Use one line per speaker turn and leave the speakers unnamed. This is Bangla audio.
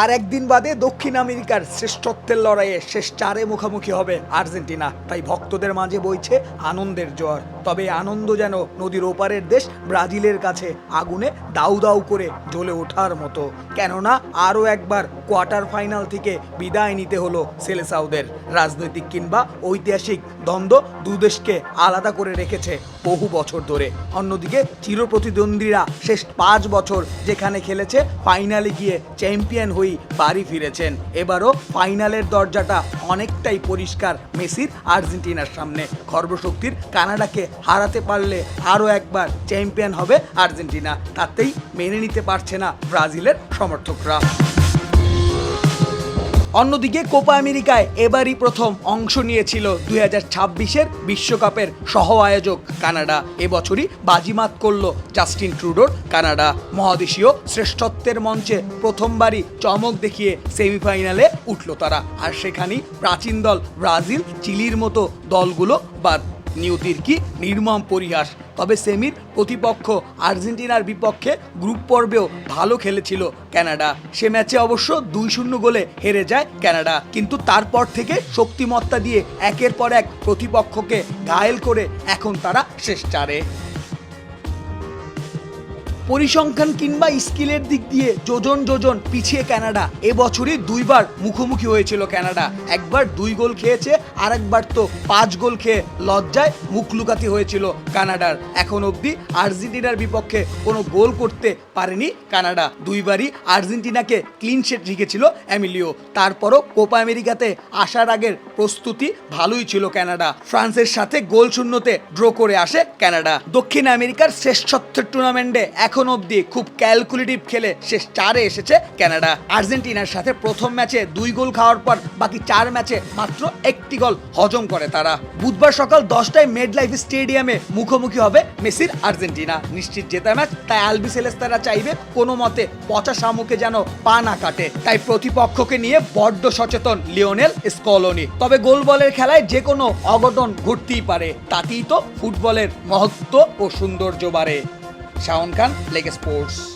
আর একদিন বাদে দক্ষিণ আমেরিকার শ্রেষ্ঠত্বের লড়াইয়ে শেষ চারে মুখোমুখি হবে আর্জেন্টিনা। তাই ভক্তদের মাঝে বইছে আনন্দের জোয়ার। তবে আনন্দ যেন নদীর ওপারের দেশ ব্রাজিলের কাছে আগুনে দাউ দাউ করে জ্বলে ওঠার মতো। কেননা আরও একবার কোয়ার্টার ফাইনাল থেকে বিদায় নিতে হলো সেলেসাউদের। রাজনৈতিক কিংবা ঐতিহাসিক দ্বন্দ্ব দুদেশকে আলাদা করে রেখেছে বহু বছর ধরে। অন্যদিকে চিরপ্রতিদ্বন্দ্বীরা শেষ পাঁচ বছর যেখানে খেলেছে ফাইনালে গিয়ে চ্যাম্পিয়ন হয়েই বাড়ি ফিরেছেন। এবারও ফাইনালের দরজাটা অনেকটাই পরিষ্কার মেসির আর্জেন্টিনার সামনে। খর্বশক্তির কানাডাকে হারাতে পারলে আরও একবার চ্যাম্পিয়ন হবে আর্জেন্টিনা। তাতেই মেনে নিতে পারছে না ব্রাজিলের সমর্থকরা। অন্যদিকে কোপা আমেরিকায় এবারই প্রথম অংশ নিয়েছিল দুই হাজার ছাব্বিশের বিশ্বকাপের সহ আয়োজক কানাডা। এবছরই বাজিমাত করল জাস্টিন ট্রুডোর কানাডা। মহাদেশীয় শ্রেষ্ঠত্বের মঞ্চে প্রথমবারই চমক দেখিয়ে সেমিফাইনালে উঠল তারা। আর সেখানেই প্রাচীন দল ব্রাজিল, চিলির মতো দলগুলো বাদ নিয়তির কি নির্মম পরিহাস। তবে সেমির প্রতিপক্ষ আর্জেন্টিনার বিপক্ষে গ্রুপ পর্বেও ভালো খেলেছিল ক্যানাডা সে ম্যাচে অবশ্য দুই শূন্য গোলে হেরে যায় ক্যানাডা কিন্তু তারপর থেকে শক্তিমত্তা দিয়ে একের পর এক প্রতিপক্ষকে ঘায়েল করে এখন তারা শেষ চারে। পরিসংখ্যান কিংবা স্কিলের দিক দিয়ে যোজন যোজন পিছিয়ে কানাডা। এবছরই দুইবার মুখোমুখি হয়েছিল কানাডা। একবার দুই গোল খেয়েছে আর একবার তো পাঁচ গোল খেয়ে লজ্জায় মুখ লুকাতে হয়েছিল কানাডার। এখন অবধি আর্জেন্টিনার বিপক্ষে কোনো গোল করতে পারেনি কানাডা। দুইবারই আর্জেন্টিনাকে ক্লিন শেট রেখেছিল অ্যামিলিও তারপরও কোপা আমেরিকাতে আসার আগের প্রস্তুতি ভালোই ছিল কানাডা। ফ্রান্সের সাথে গোল শূন্যতে ড্র করে আসে কানাডা। দক্ষিণ আমেরিকার শ্রেষ্ঠত্বের টুর্নামেন্টে এখন অবধি খুব ক্যালকুলেটিভ খেলে শেষ চারে এসেছে কানাডা। আর্জেন্টিনার সাথে প্রথম ম্যাচে দুই গোল খাওয়ার পর বাকি চার ম্যাচে মাত্র একটি গোল হজম করে তারা। বুধবার সকাল দশটায় মেড লাইফ স্টেডিয়ামে মুখোমুখি হবে মেসির আর্জেন্টিনা। নিশ্চিত জেতা ম্যাচ, তাই আলবি সেলেস্তারা চাইবে কোনো মতে পচা শামুকে যেন পা না কাটে। তাই প্রতিপক্ষকে নিয়ে বড্ড সচেতন লিওনেল স্কলোনি। তবে গোল বলের খেলায় যে কোনো অঘটন ঘটতেই পারে, তাতেই তো ফুটবলের মহত্ব ও সৌন্দর্য বাড়ে। শাওন খান লেগ স্পোর্টস।